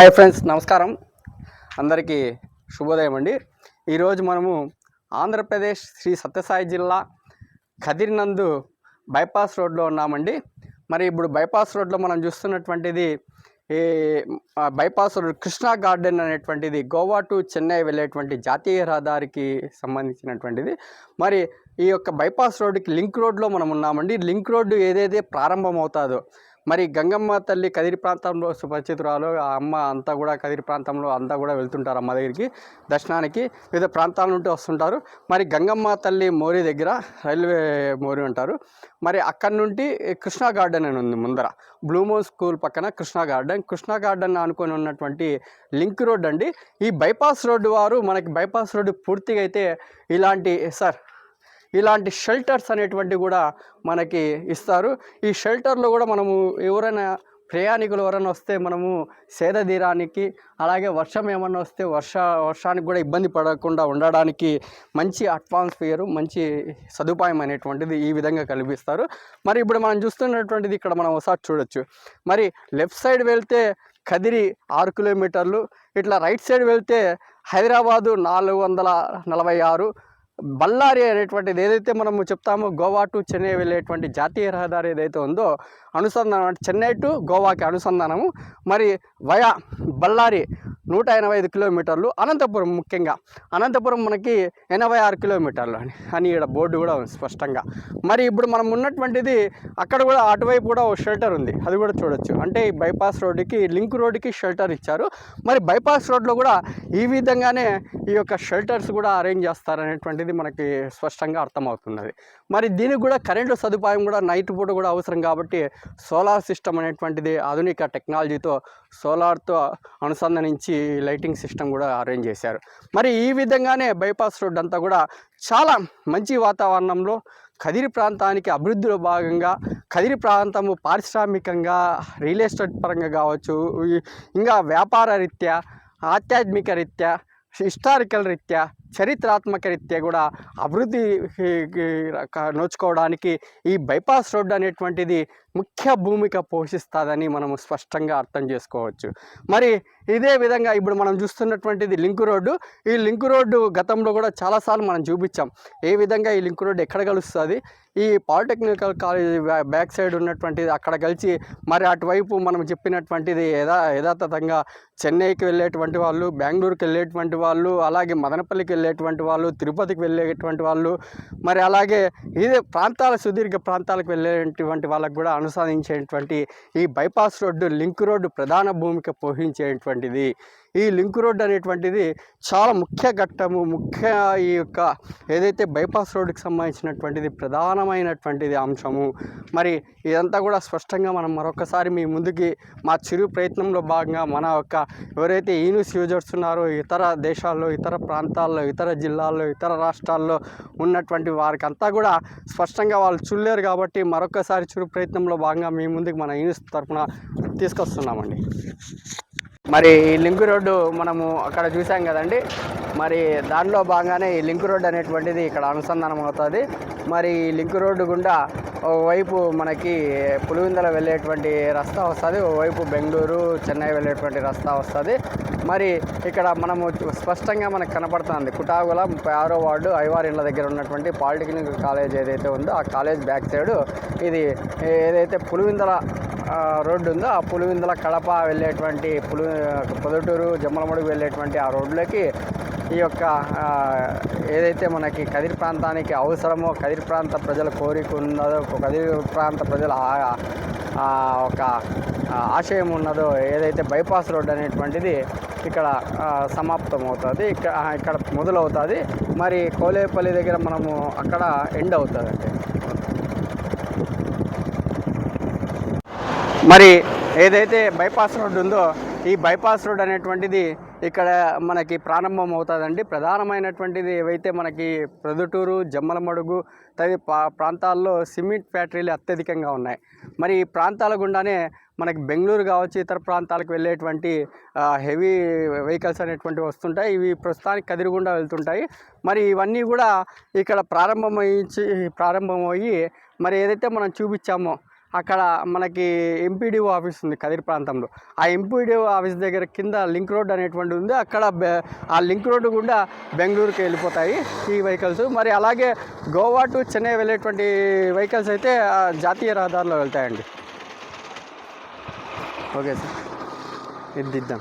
Hi friends నమస్కారం. అందరికీ శుభోదయం అండి. ఈరోజు మనము ఆంధ్రప్రదేశ్ శ్రీ సత్యసాయి జిల్లా కదిరినందు బైపాస్ రోడ్లో ఉన్నామండి. మరి ఇప్పుడు బైపాస్ రోడ్లో మనం చూస్తున్నటువంటిది ఈ బైపాస్ రోడ్ కృష్ణా గార్డెన్ అనేటువంటిది గోవా టు చెన్నై వెళ్ళేటువంటి జాతీయ రహదారికి సంబంధించినటువంటిది. మరి ఈ యొక్క బైపాస్ రోడ్డుకి లింక్ రోడ్లో మనం ఉన్నామండి. లింక్ రోడ్డు ఏదైతే ప్రారంభమవుతాదో మరి గంగమ్మ తల్లి కదిరి ప్రాంతంలో సుపరిచితురాలు ఆ అమ్మ అంతా కూడా కదిరి ప్రాంతంలో అంతా కూడా వెళ్తుంటారు అమ్మ దగ్గరికి దర్శనానికి వివిధ ప్రాంతాల నుండి వస్తుంటారు. మరి గంగమ్మ తల్లి మోరీ దగ్గర రైల్వే మోరీ ఉంటారు. మరి అక్కడి నుండి కృష్ణా గార్డెన్ అని ఉంది ముందర. బ్లూమోన్ స్కూల్ పక్కన కృష్ణా గార్డెన్. కృష్ణా గార్డెన్ అనుకొని ఉన్నటువంటి లింక్ రోడ్ అండి. ఈ బైపాస్ రోడ్డు వారు మనకి బైపాస్ రోడ్డు పూర్తిగా అయితే ఇలాంటి సార్ ఇలాంటి షెల్టర్స్ అనేటువంటివి కూడా మనకి ఇస్తారు. ఈ షెల్టర్లో కూడా మనము ఎవరైనా ప్రయాణికులు ఎవరైనా వస్తే మనము సేద తీరానికి అలాగే వర్షం ఏమన్నా వస్తే వర్ష వర్షానికి కూడా ఇబ్బంది పడకుండా ఉండడానికి మంచి అట్మాస్ఫియర్ మంచి సదుపాయం అనేటువంటిది ఈ విధంగా కల్పిస్తారు. మరి ఇప్పుడు మనం చూస్తున్నటువంటిది ఇక్కడ మనం ఒకసారి చూడొచ్చు. మరి లెఫ్ట్ సైడ్ వెళ్తే కదిరి ఆరు కిలోమీటర్లు ఇట్లా రైట్ సైడ్ వెళ్తే హైదరాబాదు నాలుగు వందల నలభై ఆరు బళ్ళారి అనేటువంటిది ఏదైతే మనము చెప్తామో గోవా టు చెన్నై వెళ్ళేటువంటి జాతీయ రహదారి ఏదైతే ఉందో అనుసంధానం అంటే చెన్నై టు గోవాకి అనుసంధానము. మరి వయా బళ్ళారి నూట ఎనభై ఐదు కిలోమీటర్లు అనంతపురం ముఖ్యంగా. అనంతపురం మనకి ఎనభై ఆరు కిలోమీటర్లు అని అని ఇక్కడ బోర్డు కూడా ఉంది స్పష్టంగా. మరి ఇప్పుడు మనం ఉన్నటువంటిది అక్కడ కూడా అటువైపు కూడా ఒక షెల్టర్ ఉంది. అది కూడా చూడొచ్చు. అంటే ఈ బైపాస్ రోడ్డుకి లింక్ రోడ్డుకి షెల్టర్ ఇచ్చారు. మరి బైపాస్ రోడ్లో కూడా ఈ విధంగానే ఈ యొక్క షెల్టర్స్ కూడా అరేంజ్ చేస్తారనేటువంటిది మనకి స్పష్టంగా అర్థమవుతున్నది. మరి దీనికి కూడా కరెంటు సదుపాయం కూడా నైట్ పూట కూడా అవసరం కాబట్టి సోలార్ సిస్టమ్ అనేటువంటిది ఆధునిక టెక్నాలజీతో సోలార్తో అనుసంధానించి లైటింగ్ సిస్టమ్ కూడా అరేంజ్ చేశారు. మరి ఈ విధంగానే బైపాస్ రోడ్ అంతా కూడా చాలా మంచి వాతావరణంలో కదిరి ప్రాంతానికి అభివృద్ధిలో భాగంగా కదిరి ప్రాంతము పారిశ్రామికంగా రియల్ ఎస్టేట్ పరంగా కావచ్చు ఇంకా వ్యాపార రీత్యా ఆధ్యాత్మిక రీత్యా హిస్టారికల్ రీత్యా చరిత్రాత్మక రీత్యా కూడా అభివృద్ధి నోచుకోవడానికి ఈ బైపాస్ రోడ్డు అనేటువంటిది ముఖ్య భూమిక పోషిస్తుందని మనము స్పష్టంగా అర్థం చేసుకోవచ్చు. మరి ఇదే విధంగా ఇప్పుడు మనం చూస్తున్నటువంటిది లింక్ రోడ్డు. ఈ లింక్ రోడ్డు గతంలో కూడా చాలాసార్లు మనం చూపించాం. ఏ విధంగా ఈ లింక్ రోడ్డు ఎక్కడ కలుస్తుంది? ఈ పాలిటెక్నికల్ కాలేజ్ బ్యాక్ సైడ్ ఉన్నటువంటిది అక్కడ కలిసి మరి అటువైపు మనం చెప్పినటువంటిది యథా యథాతథంగా చెన్నైకి వెళ్ళేటువంటి వాళ్ళు బెంగళూరుకి వెళ్ళేటువంటి వాళ్ళు అలాగే మదనపల్లికి వెళ్ళేటువంటి వాళ్ళు తిరుపతికి వెళ్ళేటువంటి వాళ్ళు మరి అలాగే ఇదే ప్రాంతాల సుదీర్ఘ ప్రాంతాలకు వెళ్ళేటువంటి వాళ్ళకు కూడా అనుసరించేటువంటి ఈ బైపాస్ రోడ్డు లింక్ రోడ్డు ప్రధాన భూమిక అనేటువంటిది. ఈ లింక్ రోడ్డు అనేటువంటిది చాలా ముఖ్య ఘట్టము ముఖ్య ఈ యొక్క ఏదైతే బైపాస్ రోడ్డుకి సంబంధించినటువంటిది ప్రధానమైనటువంటిది అంశము. మరి ఇదంతా కూడా స్పష్టంగా మనం మరొకసారి మీ ముందుకి మా చిరు ప్రయత్నంలో భాగంగా మన యొక్క ఎవరైతే ఈన్యూస్ యూజర్స్ ఉన్నారో ఇతర దేశాల్లో ఇతర ప్రాంతాల్లో ఇతర జిల్లాల్లో ఇతర రాష్ట్రాల్లో ఉన్నటువంటి వారికి అంతా కూడా స్పష్టంగా వాళ్ళు చూడలేరు కాబట్టి మరొకసారి చిరు ప్రయత్నంలో భాగంగా మీ ముందుకు మన ఈన్యూస్ తరఫున తీసుకొస్తున్నామండి. మరి ఈ లింక్ రోడ్డు మనము అక్కడ చూసాం కదండి. మరి దానిలో భాగంగానే ఈ లింక్ రోడ్డు అనేటువంటిది ఇక్కడ అనుసంధానం అవుతుంది. మరి ఈ లింక్ రోడ్డు గుండా ఓవైపు మనకి పులివిందల వెళ్ళేటువంటి రస్తా వస్తుంది. ఓవైపు బెంగళూరు చెన్నై వెళ్ళేటువంటి రస్తా వస్తుంది. మరి ఇక్కడ మనము స్పష్టంగా మనకు కనపడుతుంది. కుటాగుల ముప్పై ఆరో వార్డు ఐవార్ ఇళ్ళ దగ్గర ఉన్నటువంటి పాలిటెక్నిక్ కాలేజ్ ఏదైతే ఉందో ఆ కాలేజ్ బ్యాక్ సైడ్ ఇది ఏదైతే పులివిందల రోడ్డు ఉందో ఆ పులివిందల కడప వెళ్ళేటువంటి పులి పొదటూరు జమ్మలమడుగు వెళ్ళేటువంటి ఆ రోడ్లోకి ఈ యొక్క ఏదైతే మనకి కదిరి ప్రాంతానికి అవసరమో కదిరి ప్రాంత ప్రజల కోరిక ఉన్నదో కదిరి ప్రాంత ప్రజల ఒక ఆశయం ఉన్నదో ఏదైతే బైపాస్ రోడ్ అనేటువంటిది ఇక్కడ సమాప్తమవుతుంది. ఇక్కడ ఇక్కడ మొదలవుతుంది. మరి కోలేపల్లి దగ్గర మనము అక్కడ ఎండ్ అవుతుంది మరి ఏదైతే బైపాస్ రోడ్ ఉందో ఈ బైపాస్ రోడ్ అనేటువంటిది ఇక్కడ మనకి ప్రారంభం అవుతుందండి. ప్రధానమైనటువంటిది ఏవైతే మనకి ప్రొద్దుటూరు జమ్మలమడుగు తది పా- ప్రాంతాల్లో సిమెంట్ ఫ్యాక్టరీలు అత్యధికంగా ఉన్నాయి. మరి ఈ ప్రాంతాల గుండానే మనకి బెంగళూరు కావచ్చు ఇతర ప్రాంతాలకు వెళ్ళేటువంటి హెవీ వెహికల్స్ అనేటువంటివి వస్తుంటాయి. ఇవి ప్రస్తుతానికి కదిరిగుండా వెళ్తుంటాయి. మరి ఇవన్నీ కూడా ఇక్కడ ప్రారంభమయ్యి ప్రారంభమయ్యి మరి ఏదైతే మనం చూపించామో అక్కడ మనకి ఎంపీడీఓ ఆఫీస్ ఉంది కదిరి ప్రాంతంలో. ఆ ఎంపీడీఓ ఆఫీస్ దగ్గర కింద లింక్ రోడ్ అనేటువంటి ఉంది. అక్కడ బె- ఆ లింక్ రోడ్డు గుండా బెంగళూరుకి వెళ్ళిపోతాయి ఈ వెహికల్స్. మరి అలాగే గోవా టు చెన్నై వెళ్ళేటువంటి వెహికల్స్ అయితే ఆ జాతీయ రహదారిలో వెళ్తాయండి. Okay sir. ఇది దిద్దాం.